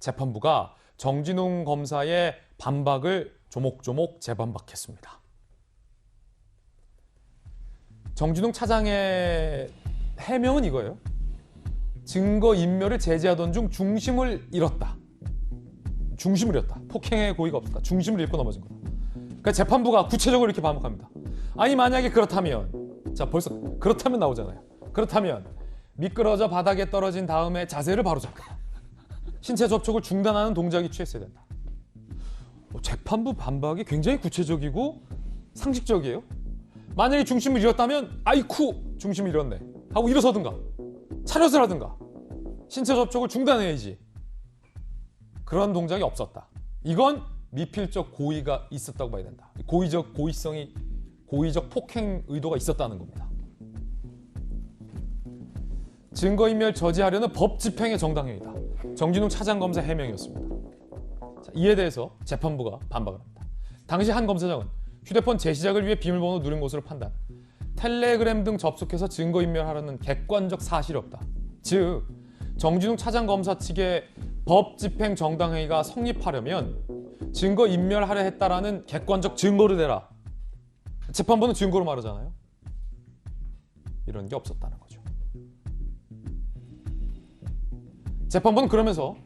재판부가 정진웅 검사의 반박을 조목조목 재반박했습니다. 정진웅 차장의 해명은 이거예요. 증거 인멸을 제지하던 중 중심을 잃었다. 중심을 잃었다. 폭행의 고의가 없었다. 중심을 잃고 넘어진 거다. 그러니까 재판부가 구체적으로 이렇게 반박합니다. 아니 만약에 그렇다면 자 벌써 그렇다면 나오잖아요. 그렇다면 미끄러져 바닥에 떨어진 다음에 자세를 바로잡고 신체 접촉을 중단하는 동작이 취했어야 된다. 어, 재판부 반박이 굉장히 구체적이고 상식적이에요. 만약에 중심을 잃었다면 아이쿠 중심을 잃었네 하고 일어서든가 차렷을 하든가 신체 접촉을 중단해야지. 그런 동작이 없었다. 이건 미필적 고의가 있었다고 봐야 된다. 고의적 고의성이 고의적 폭행 의도가 있었다는 겁니다. 증거인멸 저지하려는 법 집행의 정당행위다. 정진웅 차장검사 해명이었습니다. 자, 이에 대해서 재판부가 반박을 합니다. 당시 한 검사장은 휴대폰 재시작을 위해 비밀번호 누른 것으로 판단. 텔레그램 등 접속해서 증거인멸하려는 객관적 사실이 없다. 즉 정진웅 차장검사 측의 법 집행 정당행위가 성립하려면 증거 인멸하려 했다라는 객관적 증거를 대라. 재판부는 증거로 말하잖아요. 이런 게 없었다는 거죠. 재판부는 그러면서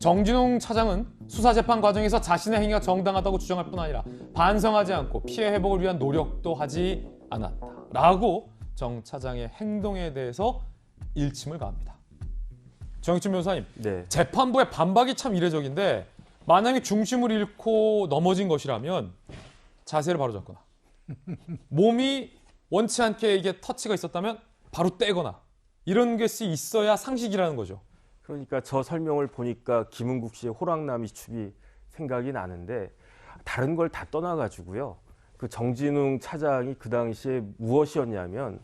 정진웅 차장은 수사 재판 과정에서 자신의 행위가 정당하다고 주장할 뿐 아니라 반성하지 않고 피해 회복을 위한 노력도 하지 않았다라고 정 차장의 행동에 대해서 일침을 가합니다. 정익준 변호사님, 네. 재판부의 반박이 참 이례적인데 만약에 중심을 잃고 넘어진 것이라면 자세를 바로잡거나 몸이 원치 않게 이게 터치가 있었다면 바로 떼거나 이런 것이 있어야 상식이라는 거죠. 그러니까 저 설명을 보니까 김은국 씨의 호랑나비 춤이 생각이 나는데 다른 걸 다 떠나가지고요. 그 정진웅 차장이 그 당시에 무엇이었냐면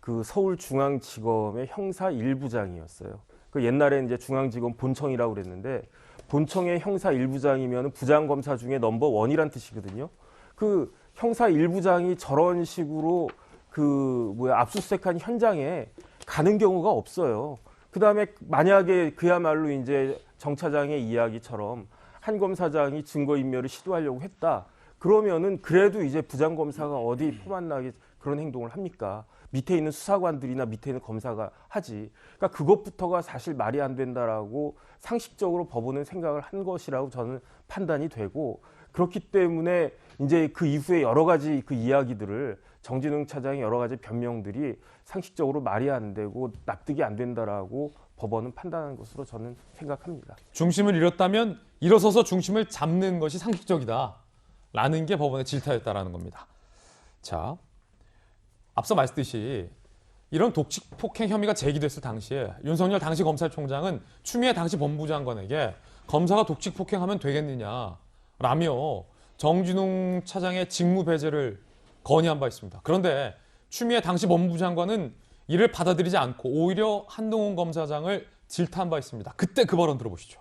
그 서울중앙지검의 형사 1부장이었어요. 그 옛날에 이제 중앙지검 본청이라고 그랬는데 본청의 형사 1부장이면 부장검사 중에 넘버 원이란 뜻이거든요. 그 형사 1부장이 저런 식으로 그 뭐야 압수수색한 현장에 가는 경우가 없어요. 그 다음에 만약에 그야말로 이제 정 차장의 이야기처럼 한 검사장이 증거 인멸을 시도하려고 했다. 그러면은 그래도 이제 부장 검사가 어디 포만나게 그런 행동을 합니까? 밑에 있는 수사관들이나 밑에 있는 검사가 하지. 그러니까 그것부터가 사실 말이 안 된다라고 상식적으로 법원은 생각을 한 것이라고 저는 판단이 되고 그렇기 때문에 이제 그 이후에 여러 가지 그 이야기들을 정진웅 차장의 여러 가지 변명들이 상식적으로 말이 안 되고 납득이 안 된다라고 법원은 판단한 것으로 저는 생각합니다. 중심을 잃었다면 일어서서 중심을 잡는 것이 상식적이다. 라는 게 법원의 질타였다라는 겁니다. 자, 앞서 말했듯이 이런 독직 폭행 혐의가 제기됐을 당시에 윤석열 당시 검찰총장은 추미애 당시 법무부 장관에게 검사가 독직 폭행하면 되겠느냐 라며 정진웅 차장의 직무 배제를 건의한 바 있습니다. 그런데 추미애 당시 법무부 장관은 이를 받아들이지 않고 오히려 한동훈 검사장을 질타한 바 있습니다. 그때 그 발언 들어보시죠.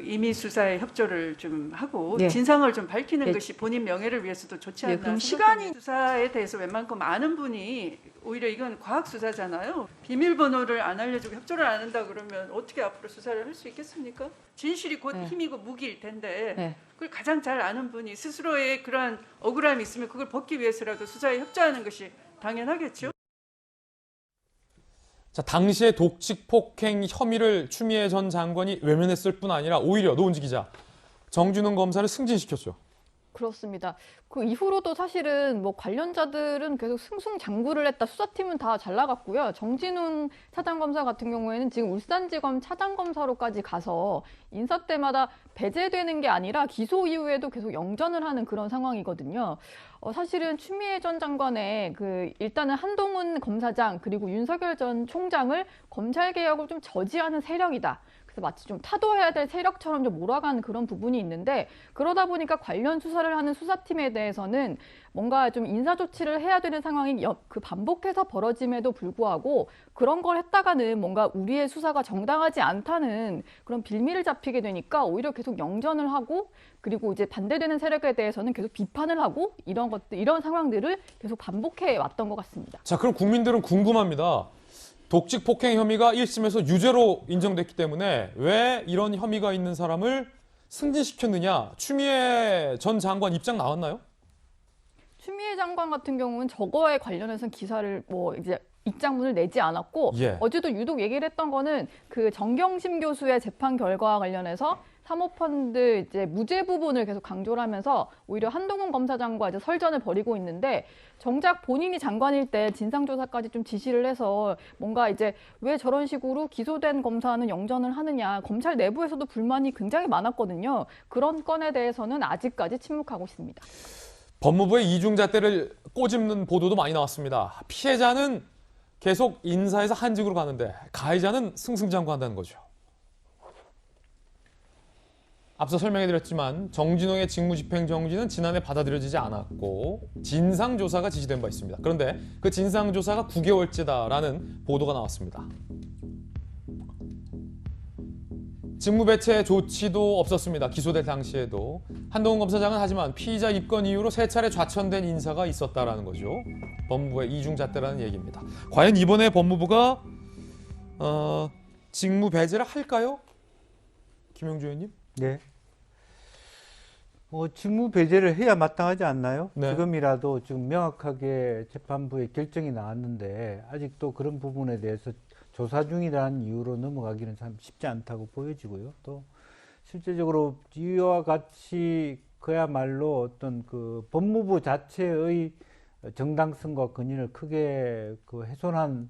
임의 수사에 협조를 좀 하고 네. 진상을 좀 밝히는 네. 것이 본인 명예를 위해서도 좋지 네, 않나. 그럼 생각합니다. 시간이- 수사에 대해서 웬만큼 아는 분이 오히려 이건 과학 수사잖아요. 비밀번호를 안 알려주고 협조를 안 한다 그러면 어떻게 앞으로 수사를 할 수 있겠습니까? 진실이 곧 네. 힘이고 무기일 텐데 네. 그걸 가장 잘 아는 분이 스스로의 그러한 억울함이 있으면 그걸 벗기 위해서라도 수사에 협조하는 것이 당연하겠죠. 자, 당시에 독직 폭행 혐의를 추미애 전 장관이 외면했을 뿐 아니라 오히려 노은지 기자 정준웅 검사를 승진시켰죠. 그렇습니다. 그 이후로도 사실은 뭐 관련자들은 계속 승승장구를 했다. 수사팀은 다 잘 나갔고요. 정진훈 차장검사 같은 경우에는 지금 울산지검 차장검사로까지 가서 인사 때마다 배제되는 게 아니라 기소 이후에도 계속 영전을 하는 그런 상황이거든요. 어, 사실은 추미애 전 장관의 그 일단은 한동훈 검사장 그리고 윤석열 전 총장을 검찰 개혁을 좀 저지하는 세력이다. 그래서 마치 좀 타도해야 될 세력처럼 좀 몰아가는 그런 부분이 있는데 그러다 보니까 관련 수사를 하는 수사팀에 대해서는 뭔가 좀 인사 조치를 해야 되는 상황이 여- 그 반복해서 벌어짐에도 불구하고 그런 걸 했다가는 뭔가 우리의 수사가 정당하지 않다는 그런 빌미를 잡히게 되니까 오히려 계속 영전을 하고 그리고 이제 반대되는 세력에 대해서는 계속 비판을 하고 이런 것들 이런 상황들을 계속 반복해 왔던 것 같습니다. 자, 그럼 국민들은 궁금합니다. 독직 폭행 혐의가 1심에서 유죄로 인정됐기 때문에 왜 이런 혐의가 있는 사람을 승진시켰느냐? 추미애 전 장관 입장 나왔나요? 추미애 장관 같은 경우는 저거에 관련해서는 기사를 뭐 이제 입장문을 내지 않았고 예. 어제도 유독 얘기를 했던 거는 그 정경심 교수의 재판 결과와 관련해서 사모펀드 이제 무죄 부분을 계속 강조를 하면서 오히려 한동훈 검사장과 이제 설전을 벌이고 있는데 정작 본인이 장관일 때 진상조사까지 좀 지시를 해서 뭔가 이제 왜 저런 식으로 기소된 검사는 영전을 하느냐 검찰 내부에서도 불만이 굉장히 많았거든요. 그런 건에 대해서는 아직까지 침묵하고 있습니다. 법무부의 이중잣대를 꼬집는 보도도 많이 나왔습니다. 피해자는 계속 인사에서 한직으로 가는데 가해자는 승승장구한다는 거죠. 앞서 설명해드렸지만 정진홍의 직무집행 정지는 지난해 받아들여지지 않았고 진상조사가 지시된 바 있습니다. 그런데 그 진상조사가 9개월째다라는 보도가 나왔습니다. 직무 배제 조치도 없었습니다. 기소될 당시에도 한동훈 검사장은 하지만 피의자 입건 이후로 세 차례 좌천된 인사가 있었다라는 거죠. 법무부의 이중잣대라는 얘기입니다. 과연 이번에 법무부가 어, 직무 배제를 할까요? 김영주 의원님? 네. 뭐 직무 배제를 해야 마땅하지 않나요? 네. 지금이라도 지금 명확하게 재판부의 결정이 나왔는데 아직도 그런 부분에 대해서 조사 중이라는 이유로 넘어가기는 참 쉽지 않다고 보여지고요. 또 실제적으로 이와 같이 그야말로 어떤 그 법무부 자체의 정당성과 근인을 크게 그 훼손한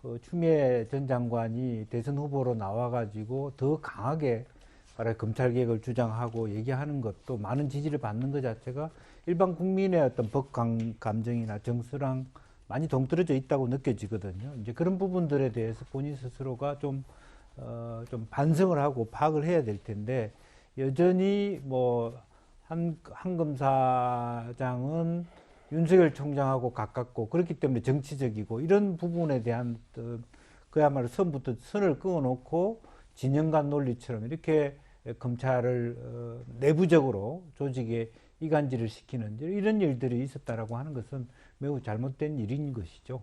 그 추미애 전 장관이 대선 후보로 나와가지고 더 강하게 말해 검찰 개혁을 주장하고 얘기하는 것도 많은 지지를 받는 것 자체가 일반 국민의 어떤 법 감- 감정이나 정서랑 많이 동떨어져 있다고 느껴지거든요. 이제 그런 부분들에 대해서 본인 스스로가 좀, 어, 좀 반성을 하고 파악을 해야 될 텐데 여전히 뭐 한, 한 검사장은 윤석열 총장하고 가깝고 그렇기 때문에 정치적이고 이런 부분에 대한 그야말로 선부터 선을 그어놓고 진영 간 논리처럼 이렇게 검찰을 어, 내부적으로 조직에 이간질을 시키는 이런 일들이 있었다라고 하는 것은 매우 잘못된 일인 것이죠.